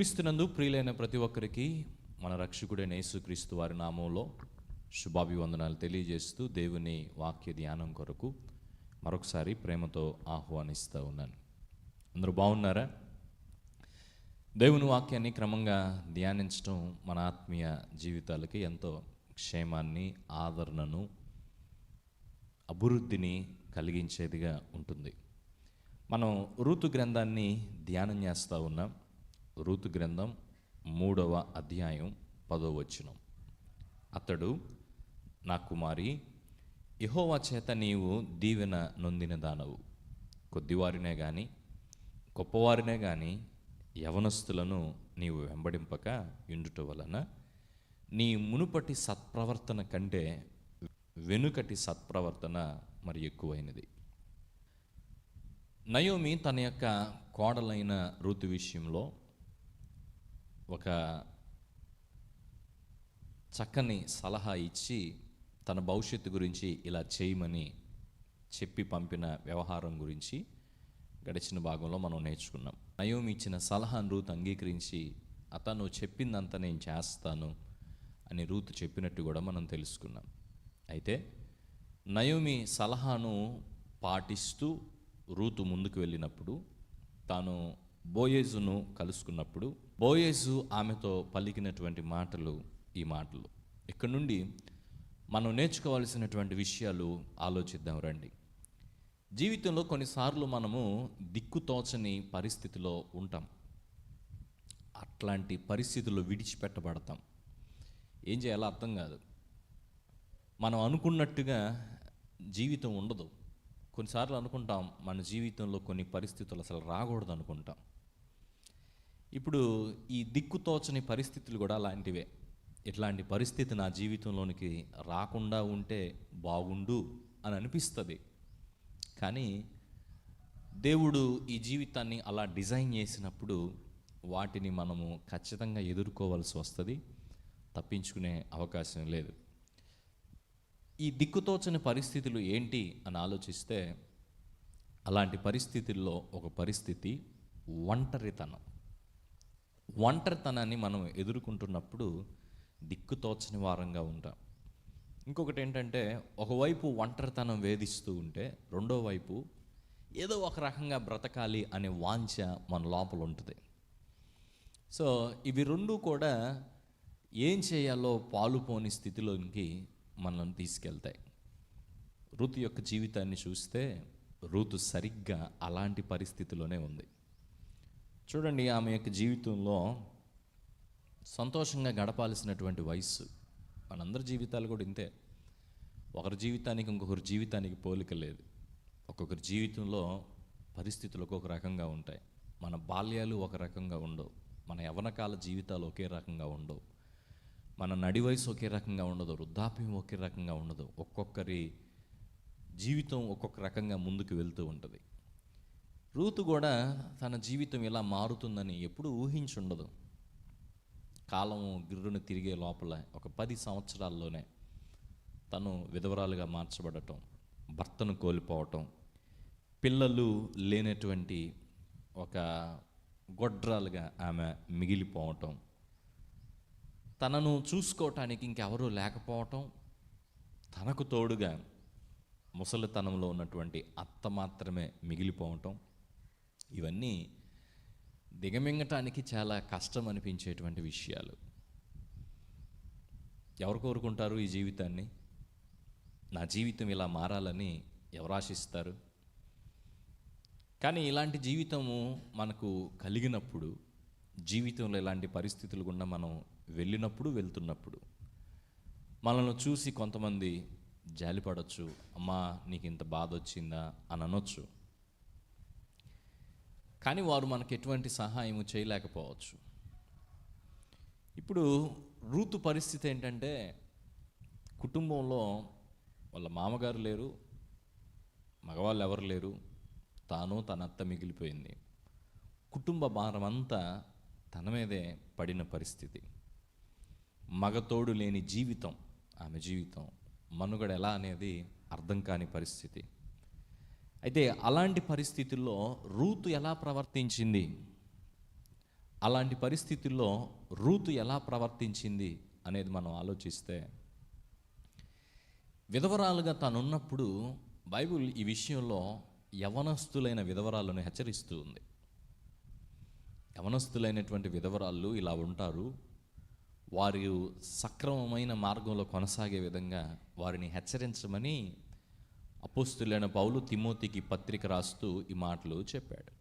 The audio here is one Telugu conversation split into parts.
క్రీస్తునందు ప్రియులైన ప్రతి ఒక్కరికి మన రక్షకుడైన యేసుక్రీస్తు వారి నామంలో శుభాభివందనాలు తెలియజేస్తూ దేవుని వాక్య ధ్యానం కొరకు మరొకసారి ప్రేమతో ఆహ్వానిస్తూ ఉన్నాను. అందరూ బాగున్నారా? దేవుని వాక్యాన్ని క్రమంగా ధ్యానించడం మన ఆత్మీయ జీవితాలకి ఎంతో క్షేమాన్ని ఆదరణను అభివృద్ధిని కలిగించేదిగా ఉంటుంది. మనం ఋతు గ్రంథాన్ని ధ్యానం చేస్తూ ఉన్నాం. ఋతు గ్రంథం మూడవ అధ్యాయం పదో వచనం. అతడు నా కుమారి యెహోవా చేత నీవు దీవెన నొందిన దానవు. కొద్దివారినే కానీ గొప్పవారినే కానీ యవనస్తులను నీవు వెంబడింపక ఇండుట వలన నీ మునుపటి సత్ప్రవర్తన కంటే వెనుకటి సత్ప్రవర్తన మరి ఎక్కువైనది. నయోమి తన యొక్క కోడలైన ఋతు విషయంలో ఒక చక్కని సలహా ఇచ్చి తన భవిష్యత్తు గురించి ఇలా చేయమని చెప్పి పంపిన వ్యవహారం గురించి గడిచిన భాగంలో మనం నేర్చుకున్నాం. నయోమి ఇచ్చిన సలహాను రూత్ అంగీకరించి అతను చెప్పిందంతా నేను చేస్తాను అని రూత్ చెప్పినట్టు కూడా మనం తెలుసుకున్నాం. అయితే నయోమి సలహాను పాటిస్తూ రూతు ముందుకు వెళ్ళినప్పుడు తాను బోయేజును కలుసుకున్నప్పుడు బోయేజు ఆమెతో పలికినటువంటి మాటలు ఈ మాటలు. ఇక్కడ నుండి మనం నేర్చుకోవాల్సినటువంటి విషయాలు ఆలోచిద్దాం రండి. జీవితంలో కొన్నిసార్లు మనము దిక్కుతోచని పరిస్థితిలో ఉంటాం. అట్లాంటి పరిస్థితుల్లో విడిచిపెట్టబడతాం. ఏం చేయాలో అర్థం కాదు. మనం అనుకున్నట్టుగా జీవితం ఉండదు. కొన్నిసార్లు అనుకుంటాం మన జీవితంలో కొన్ని పరిస్థితులు అసలు రాకూడదు అనుకుంటాం. ఇప్పుడు ఈ దిక్కుతోచని పరిస్థితులు కూడా అలాంటివే. ఇట్లాంటి పరిస్థితి నా జీవితంలోనికి రాకుండా ఉంటే బాగుండు అని అనిపిస్తుంది. కానీ దేవుడు ఈ జీవితాన్ని అలా డిజైన్ చేసినప్పుడు వాటిని మనము ఖచ్చితంగా ఎదుర్కోవాల్సి వస్తుంది. తప్పించుకునే అవకాశం లేదు. ఈ దిక్కుతోచని పరిస్థితులు ఏంటి అని ఆలోచిస్తే అలాంటి పరిస్థితుల్లో ఒక పరిస్థితి ఒంటరితనం. ఒంటరితనాన్ని మనం ఎదుర్కొంటున్నప్పుడు దిక్కుతోచని వారంగా ఉంటాం. ఇంకొకటి ఏంటంటే ఒకవైపు ఒంటరితనం వేధిస్తూ ఉంటే రెండో వైపు ఏదో ఒక రకంగా బ్రతకాలి అనే వాంఛ మన లోపల ఉంటుంది. సో ఇవి రెండు కూడా ఏం చేయాలో పాలుపోని స్థితిలోకి మనల్ని తీసుకెళ్తాయి. ఋతు యొక్క జీవితాన్ని చూస్తే ఋతు సరిగ్గా అలాంటి పరిస్థితిలోనే ఉంది. చూడండి ఆమె యొక్క జీవితంలో సంతోషంగా గడపాల్సినటువంటి వయస్సు మనందరి జీవితాలు కూడా ఇంతే. ఒకరి జీవితానికి ఇంకొకరి జీవితానికి పోలిక లేదు. ఒక్కొక్కరి జీవితంలో పరిస్థితులు ఒక్కొక్క రకంగా ఉంటాయి. మన బాల్యాలు ఒక రకంగా ఉండవు. మన యవనకాల జీవితాలు ఒకే రకంగా ఉండవు. మన నడి వయసు ఒకే రకంగా ఉండదు వృద్ధాప్యం ఒకే రకంగా ఉండదు. ఒక్కొక్కరి జీవితం ఒక్కొక్క రకంగా ముందుకు వెళ్తూ ఉంటుంది. రూతు కూడా తన జీవితం ఇలా మారుతుందని ఎప్పుడూ ఊహించుండదు. కాలం గిర్రును తిరిగే లోపల ఒక పది సంవత్సరాల్లోనే తను విధవరాలుగా మార్చబడటం భర్తను కోల్పోవటం పిల్లలు లేనటువంటి ఒక గొడ్రాలుగా ఆమె మిగిలిపోవటం తనను చూసుకోవటానికి ఇంకెవరూ లేకపోవటం తనకు తోడుగా ముసలితనంలో ఉన్నటువంటి అత్త మాత్రమే మిగిలిపోవటం ఇవన్నీ దిగమింగటానికి చాలా కష్టం అనిపించేటువంటి విషయాలు. ఎవరు కోరుకుంటారు ఈ జీవితాన్ని? నా జీవితం ఇలా మారాలని ఎవరు ఆశిస్తారు? కానీ ఇలాంటి జీవితము మనకు కలిగినప్పుడు జీవితంలో ఇలాంటి పరిస్థితులు గుండా మనం వెళ్ళినప్పుడు వెళ్తున్నప్పుడు. మనల్ని చూసి కొంతమంది జాలిపడవచ్చు అమ్మా నీకు ఇంత బాధ వచ్చిందా అని అనొచ్చు. కానీ వారు మనకు ఎటువంటి సహాయం చేయలేకపోవచ్చు. ఇప్పుడు రూతు పరిస్థితి ఏంటంటే కుటుంబంలో వాళ్ళ మామగారు లేరు మగవాళ్ళు ఎవరు లేరు తాను తన అత్త మిగిలిపోయింది. కుటుంబ భారం అంతా తన మీదే పడిన పరిస్థితి. మగతోడు లేని జీవితం ఆమె జీవితం మనుగడ ఎలా అనేది అర్థం కాని పరిస్థితి. అయితే అలాంటి పరిస్థితుల్లో రూతు ఎలా ప్రవర్తించింది? అలాంటి పరిస్థితుల్లో రూతు ఎలా ప్రవర్తించింది అనేది మనం ఆలోచిస్తే విధవరాలుగా తనున్నప్పుడు బైబిల్ ఈ విషయంలో యవనస్తులైన విధవరాలను హెచ్చరిస్తూ ఉంది. యవనస్తులైనటువంటి విధవరాళ్ళు ఇలా ఉంటారు. వారు సక్రమమైన మార్గంలో కొనసాగే విధంగా వారిని హెచ్చరించమని అపోస్తులైన పౌలు తిమోతికి పత్రిక రాస్తూ ఈ మాటలు చెప్పాడు.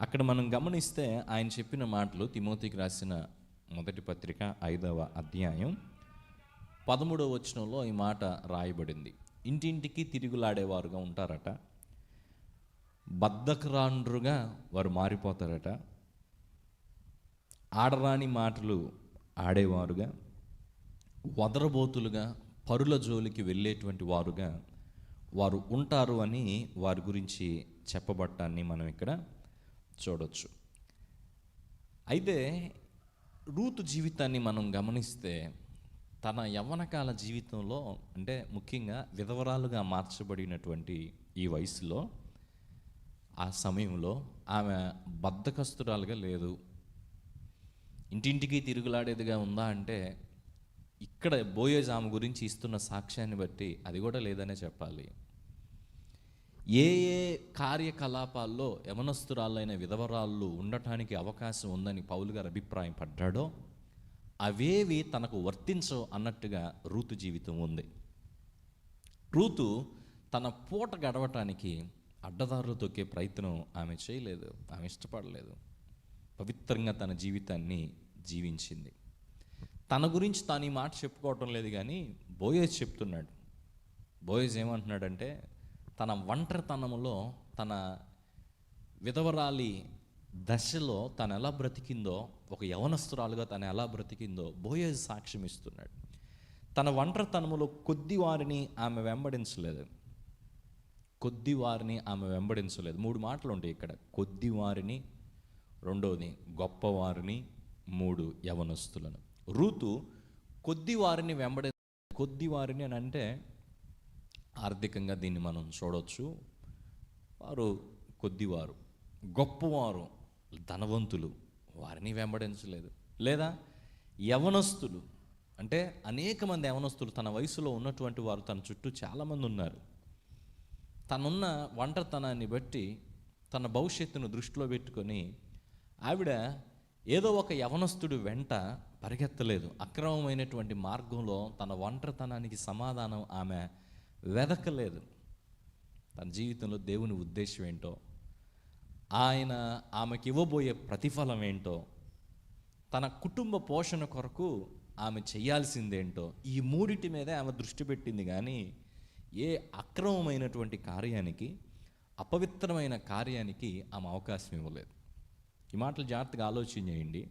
అక్కడ మనం గమనిస్తే ఆయన చెప్పిన మాటలు తిమోతికి రాసిన మొదటి పత్రిక ఐదవ అధ్యాయం పదమూడవ వచనంలో ఈ మాట రాయబడింది. ఇంటింటికి తిరుగులాడేవారుగా ఉంటారట. బద్ధకరాండ్రుగా వారు మారిపోతారట. ఆడరాని మాటలు ఆడేవారుగా వదరబోతులుగా పరుల జోలికి వెళ్ళేటువంటి వారుగా వారు ఉంటారు అని వారి గురించి చెప్పబట్టాన్ని మనం ఇక్కడ చూడొచ్చు. అయితే రూతు జీవితాన్ని మనం గమనిస్తే తన యవ్వనకాల జీవితంలో అంటే ముఖ్యంగా విధవరాలుగా మార్చబడినటువంటి ఈ వయసులో ఆ సమయంలో ఆమె బద్ధకస్తురాలుగా లేదు. ఇంటింటికి తిరుగులాడేదిగా ఉందా అంటే ఇక్కడ బోయోజ్ ఆమె గురించి ఇస్తున్న సాక్ష్యాన్ని బట్టి అది కూడా లేదనే చెప్పాలి. ఏ ఏ కార్యకలాపాల్లో యమనస్తురాలైన విధవరాళ్ళు ఉండటానికి అవకాశం ఉందని పౌలు గారు అభిప్రాయం పడ్డాడో అవేవి తనకు వర్తించవు అన్నట్టుగా రూతు జీవితం ఉంది. రూతు తన పూట గడవటానికి అడ్డదారులు తొక్కే ప్రయత్నం ఆమె చేయలేదు ఆమె ఇష్టపడలేదు. పవిత్రంగా తన జీవితాన్ని జీవించింది. తన గురించి తాను ఈ మాట చెప్పుకోవటం లేదు కానీ బోయేజ్ చెప్తున్నాడు. బోయేజ్ ఏమంటున్నాడంటే తన ఒంటరితనంలో తన విధవరాలి దశలో తను ఎలా బ్రతికిందో ఒక యవనస్తురాలుగా తను ఎలా బ్రతికిందో బోయేజ్ సాక్ష్యం ఇస్తున్నాడు. తన ఒంటరితనములో కొద్ది వారిని ఆమె వెంబడించలేదు. కొద్ది వారిని ఆమె వెంబడించలేదు. మూడు మాటలు ఉంటాయి ఇక్కడ. కొద్ది వారిని రెండవది గొప్పవారిని మూడు యవనస్తులను. రూతు కొద్ది వారిని వెంబడి కొద్ది వారిని అని అంటే ఆర్థికంగా దీన్ని మనం చూడవచ్చు వారు కొద్దివారు గొప్పవారు ధనవంతులు వారిని వెంబడించలేదు. లేదా యవనస్తులు అంటే అనేక మంది యవనస్తులు తన వయసులో ఉన్నటువంటి వారు తన చుట్టూ చాలామంది ఉన్నారు. తనున్న ఒంటరితనాన్ని బట్టి తన భవిష్యత్తును దృష్టిలో పెట్టుకొని ఆవిడ ఏదో ఒక యవనస్తుడు వెంట పరిగెత్తలేదు. అక్రమమైనటువంటి మార్గంలో తన ఒంటరితనానికి సమాధానం ఆమె వెదకలేదు. తన జీవితంలో దేవుని ఉద్దేశం ఏంటో ఆయన ఆమెకి ఇవ్వబోయే ప్రతిఫలం ఏంటో తన కుటుంబ పోషణ కొరకు ఆమె చేయాల్సిందేంటో ఈ మూడిటి మీదే ఆమె దృష్టి పెట్టింది. కానీ ఏ అక్రమమైనటువంటి కార్యానికి అపవిత్రమైన కార్యానికి ఆమె అవకాశం ఇవ్వలేదు. ఈ మాటలు జాగ్రత్తగా ఆలోచన చేయండి.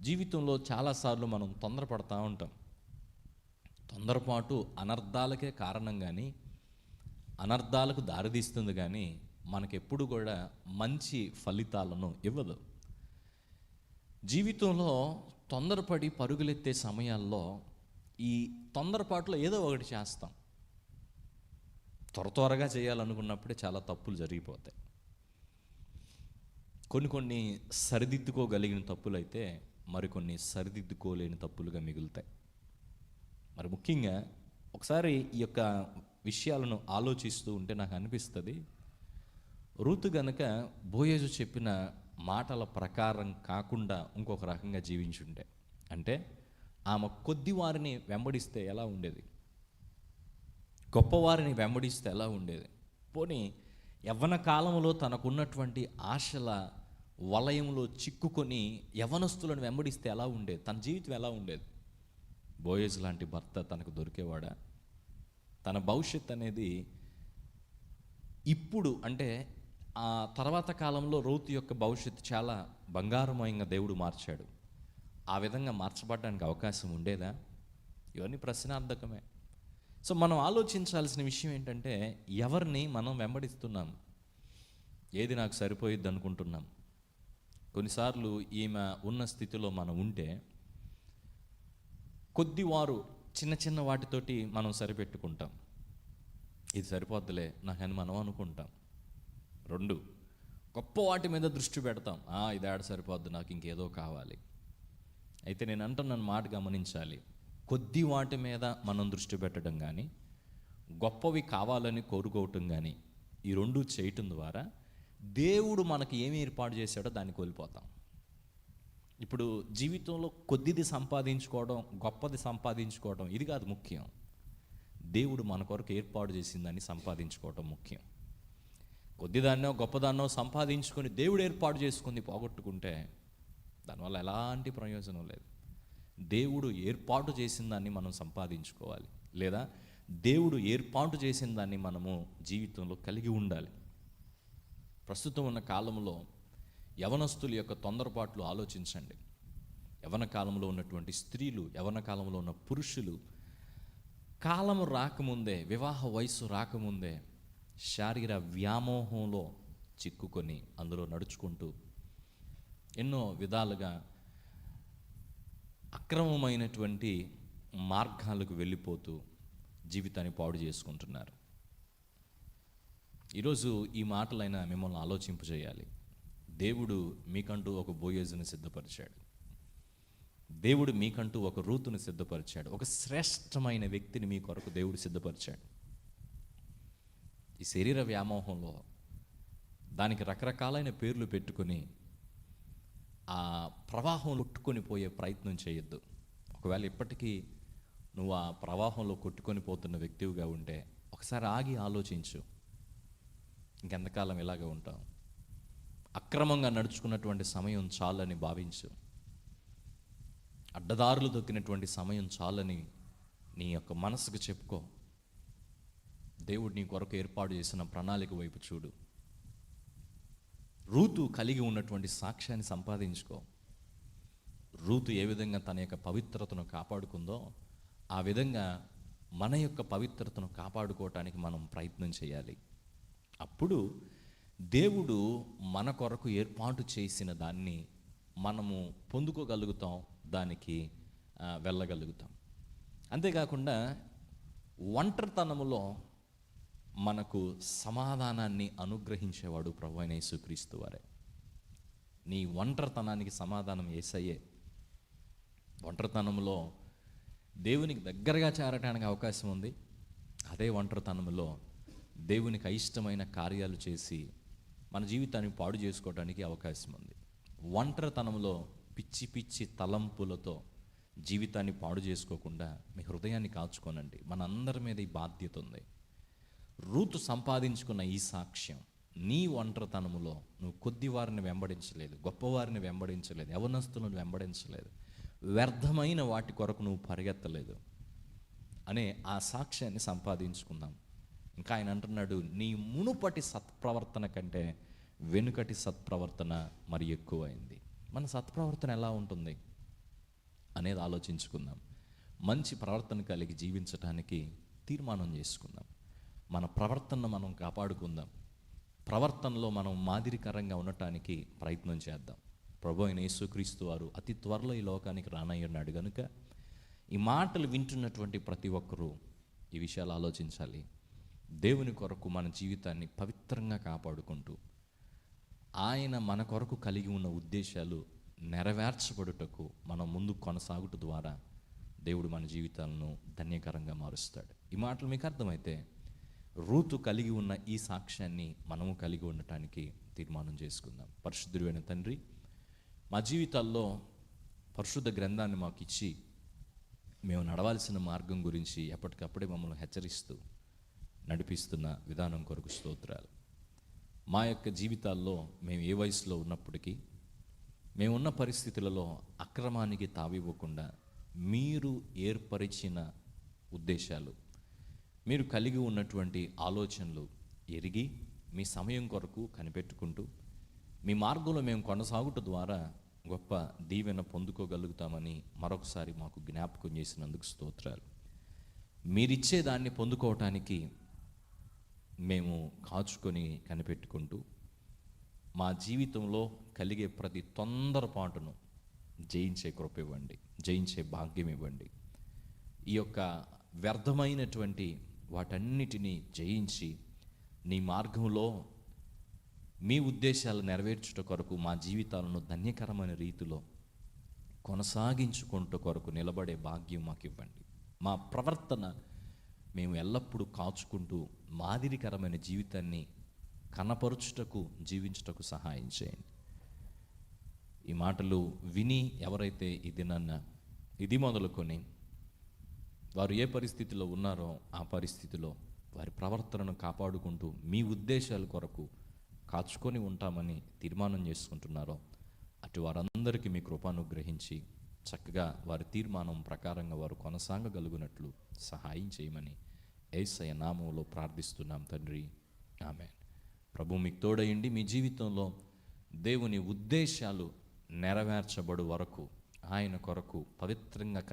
జీవితంలో చాలాసార్లు మనం తొందరపడతా ఉంటాం. తొందరపాటు అనర్థాలకే కారణం కానీ అనర్థాలకు దారితీస్తుంది కానీ మనకెప్పుడు కూడా మంచి ఫలితాలను ఇవ్వదు. జీవితంలో తొందరపడి పరుగులెత్తే సమయాల్లో ఈ తొందరపాటులో ఏదో ఒకటి చేస్తాం. త్వర త్వరగా చేయాలనుకున్నప్పుడే చాలా తప్పులు జరిగిపోతాయి. కొన్ని కొన్ని సరిదిద్దుకోగలిగిన తప్పులైతే మరికొన్ని సరిదిద్దుకోలేని తప్పులుగా మిగులుతాయి. మరి ముఖ్యంగా ఒకసారి ఈ యొక్క విషయాలను ఆలోచిస్తూ ఉంటే నాకు అనిపిస్తుంది ఋతు గనక బోయేజు చెప్పిన మాటల ప్రకారం కాకుండా ఇంకొక రకంగా జీవించుంటే అంటే ఆమె కొద్ది వారిని వెంబడిస్తే ఎలా ఉండేది? గొప్పవారిని వెంబడిస్తే ఎలా ఉండేది? పోనీ యవ్వన కాలంలో తనకున్నటువంటి ఆశల వలయంలో చిక్కుకొని యవనస్తులను వెంబడిస్తే ఎలా ఉండేది? తన జీవితం ఎలా ఉండేది? బోయేజ్ లాంటి భర్త తనకు దొరికేవాడా? తన భవిష్యత్ అనేది ఇప్పుడు అంటే ఆ తర్వాత కాలంలో రౌతు యొక్క భవిష్యత్తు చాలా బంగారమయంగా దేవుడు మార్చాడు. ఆ విధంగా మార్చబడడానికి అవకాశం ఉండేదా? ఇవన్నీ ప్రశ్నార్థకమే. సో మనం ఆలోచించాల్సిన విషయం ఏంటంటే ఎవరిని మనం వెంబడిస్తున్నాం? ఏది నాకు సరిపోయిద్ది అనుకుంటున్నాం? కొన్నిసార్లు ఈమె ఉన్న స్థితిలో మనం ఉంటే కొద్దివారు చిన్న చిన్న వాటితోటి మనం సరిపెట్టుకుంటాం. ఇది సరిపోద్దులే నాకని మనం అనుకుంటాం. రెండు గొప్ప వాటి మీద దృష్టి పెడతాం. "ఆ, ఇది ఆడ సరిపోద్ది నాకు ఇంకేదో కావాలి. అయితే నేను అంటున్న మాట గమనించాలి. కొద్ది వాటి మీద మనం దృష్టి పెట్టడం కానీ గొప్పవి కావాలని కోరుకోవటం కానీ ఈ రెండు చేయటం ద్వారా దేవుడు మనకి ఏమి ఏర్పాటు చేశాడో దాన్ని కోల్పోతాం. ఇప్పుడు జీవితంలో కొద్దిది సంపాదించుకోవడం గొప్పది సంపాదించుకోవడం ఇది కాదు ముఖ్యం. దేవుడు మన కొరకు ఏర్పాటు చేసిందని సంపాదించుకోవటం ముఖ్యం. కొద్దిదాన్నో గొప్పదాన్నో సంపాదించుకొని దేవుడు ఏర్పాటు చేసుకుంది పోగొట్టుకుంటే దానివల్ల ఎలాంటి ప్రయోజనం లేదు. దేవుడు ఏర్పాటు చేసిన దాన్ని మనం సంపాదించుకోవాలి. లేదా దేవుడు ఏర్పాటు చేసిన దాన్ని మనము జీవితంలో కలిగి ఉండాలి. ప్రస్తుతం ఉన్న కాలంలో యవనస్తుల యొక్క తొందరపాట్లు ఆలోచించండి. యవన కాలంలో ఉన్నటువంటి స్త్రీలు యవన కాలంలో ఉన్న పురుషులు కాలము రాకముందే వివాహ వయస్సు రాకముందే శారీర వ్యామోహంలో చిక్కుకొని అందులో నడుచుకుంటూ ఎన్నో విధాలుగా అక్రమమైనటువంటి మార్గాలకు వెళ్ళిపోతూ జీవితాన్ని పాడు చేసుకుంటున్నారు. ఈరోజు ఈ మాటలైనా మిమ్మల్ని ఆలోచింపజేయాలి. దేవుడు మీకంటూ ఒక బోయోజుని సిద్ధపరిచాడు. దేవుడు మీకంటూ ఒక రూతును సిద్ధపరిచాడు. ఒక శ్రేష్టమైన వ్యక్తిని మీ కొరకు దేవుడు సిద్ధపరిచాడు. ఈ శరీర వ్యామోహంలో దానికి రకరకాలైన పేర్లు పెట్టుకొని ఆ ప్రవాహం కొట్టుకొని పోయే ప్రయత్నం చేయొద్దు. ఒకవేళ ఇప్పటికీ నువ్వు ఆ ప్రవాహంలో కొట్టుకొని పోతున్న వ్యక్తివిగా ఉంటే ఒకసారి ఆగి ఆలోచించు. ఇంకెంతకాలం ఇలాగే ఉంటాం అక్రమంగా నడుచుకున్నటువంటి సమయం చాలని భావించు. అడ్డదారులు దొక్కినటువంటి సమయం చాలని నీ యొక్క మనసుకు చెప్పుకో. దేవుడు నీ కొరకు ఏర్పాటు చేసిన ప్రణాళిక వైపు చూడు. రూతు కలిగి ఉన్నటువంటి సాక్ష్యాన్ని సంపాదించుకో. రూతు ఏ విధంగా తన యొక్క పవిత్రతను కాపాడుకుందో ఆ విధంగా మన యొక్క పవిత్రతను కాపాడుకోవటానికి మనం ప్రయత్నం చేయాలి. అప్పుడు దేవుడు మన కొరకు ఏర్పాటు చేసిన దాన్ని మనము పొందుకోగలుగుతాం దానికి వెళ్ళగలుగుతాం. అంతేకాకుండా ఒంటరితనములో మనకు సమాధానాన్ని అనుగ్రహించేవాడు ప్రభు అయిన యేసుక్రీస్తు వారే. నీ ఒంటరితనానికి సమాధానం ఏసయ్యే. ఒంటరితనంలో దేవునికి దగ్గరగా చేరటానికి అవకాశం ఉంది. అదే ఒంటరితనంలో దేవునికి అయిష్టమైన కార్యాలు చేసి మన జీవితాన్ని పాడు చేసుకోవడానికి అవకాశం ఉంది. ఒంటరితనంలో పిచ్చి పిచ్చి తలంపులతో జీవితాన్ని పాడు చేసుకోకుండా మీ హృదయాన్ని కాచుకోనండి. మనందరి మీద ఈ బాధ్యత ఉంది. రూతు సంపాదించుకున్న ఈ సాక్ష్యం నీ ఒంటరితనములో నువ్వు కొద్ది వారిని వెంబడించలేదు గొప్పవారిని వెంబడించలేదు యవనస్తులను వెంబడించలేదు వ్యర్థమైన వాటి కొరకు నువ్వు పరిగెత్తలేదు అనే ఆ సాక్ష్యాన్ని సంపాదించుకుందాం. ఇంకా ఆయన అంటున్నాడు నీ మునుపటి సత్ప్రవర్తన కంటే వెనుకటి సత్ప్రవర్తన మరి ఎక్కువైంది. మన సత్ప్రవర్తన ఎలా ఉంటుంది అనేది ఆలోచించుకుందాం. మంచి ప్రవర్తన కలిగి జీవించటానికి తీర్మానం చేసుకుందాం. మన ప్రవర్తనను మనం కాపాడుకుందాం. ప్రవర్తనలో మనం మాదిరికరంగా ఉండటానికి ప్రయత్నం చేద్దాం. ప్రభు అయిన యేసుక్రీస్తు వారు అతి త్వరలో ఈ లోకానికి రానయ్యున్నాడు కనుక ఈ మాటలు వింటున్నటువంటి ప్రతి ఒక్కరూ ఈ విషయాలు ఆలోచించాలి. దేవుని కొరకు మన జీవితాన్ని పవిత్రంగా కాపాడుకుంటూ ఆయన మన కొరకు కలిగి ఉన్న ఉద్దేశాలు నెరవేర్చబడుటకు మనం ముందు కొనసాగుట ద్వారా దేవుడు మన జీవితాలను ధన్యకరంగా మారుస్తాడు. ఈ మాటలు మీకు అర్థమైతే రూతు కలిగి ఉన్న ఈ సాక్ష్యాన్ని మనము కలిగి ఉండటానికి తీర్మానం చేసుకుందాం. పరిశుద్ధుడైన తండ్రి మా జీవితాల్లో పరిశుద్ధ గ్రంథాన్ని మాకు ఇచ్చి మేము నడవాల్సిన మార్గం గురించి ఎప్పటికప్పుడే మమ్మల్ని హెచ్చరిస్తూ నడిపిస్తున్న విధానం కొరకు స్తోత్రాలు. మా యొక్క జీవితాల్లో మేము ఏ వయసులో ఉన్నప్పటికీ మేమున్న పరిస్థితులలో అక్రమానికి తావివ్వకుండా మీరు ఏర్పరిచిన ఉద్దేశాలు మీరు కలిగి ఉన్నటువంటి ఆలోచనలు ఎరిగి మీ సమయం కొరకు కనిపెట్టుకుంటూ మీ మార్గంలో మేము కొనసాగుట ద్వారా గొప్ప దీవెన పొందుకోగలుగుతామని మరొకసారి మాకు జ్ఞాపకం చేసినందుకు స్తోత్రాలు. మీరిచ్చే దాన్ని పొందుకోవటానికి మేము కాచుకొని కనిపెట్టుకుంటూ మా జీవితంలో కలిగే ప్రతి తొందరపాటును జయించే కృప ఇవ్వండి జయించే భాగ్యం ఇవ్వండి. ఈ యొక్క వ్యర్థమైనటువంటి వాటన్నిటినీ జయించి నీ మార్గంలో మీ ఉద్దేశాలు నెరవేర్చుట కొరకు మా జీవితాలను ధన్యకరమైన రీతిలో కొనసాగించుకుంట కొరకు నిలబడే భాగ్యం మాకు ఇవ్వండి మా ప్రవర్తన మేము ఎల్లప్పుడూ కాచుకుంటూ మాదిరికరమైన జీవితాన్ని కనపరుచుటకు జీవించుటకు సహాయం చేయండి. ఈ మాటలు విని ఎవరైతే ఈ దినాన్న ఇది మొదలుకొని వారు ఏ పరిస్థితిలో ఉన్నారో ఆ పరిస్థితిలో వారి ప్రవర్తనను కాపాడుకుంటూ మీ ఉద్దేశాల కొరకు కాచుకొని ఉంటామని తీర్మానం చేసుకుంటున్నారో అటు వారందరికీ మీ కృపానుగ్రహించి చక్కగా వారి తీర్మానం ప్రకారంగా వారు కొనసాగగలుగునట్లు సహాయం చేయమని ఏసయ నామంలో ప్రార్థిస్తున్నాం తండ్రి. ఆమె ప్రభు మీకు తోడయండి. మీ జీవితంలో దేవుని ఉద్దేశాలు నెరవేర్చబడు వరకు ఆయన కొరకు పవిత్రంగా కని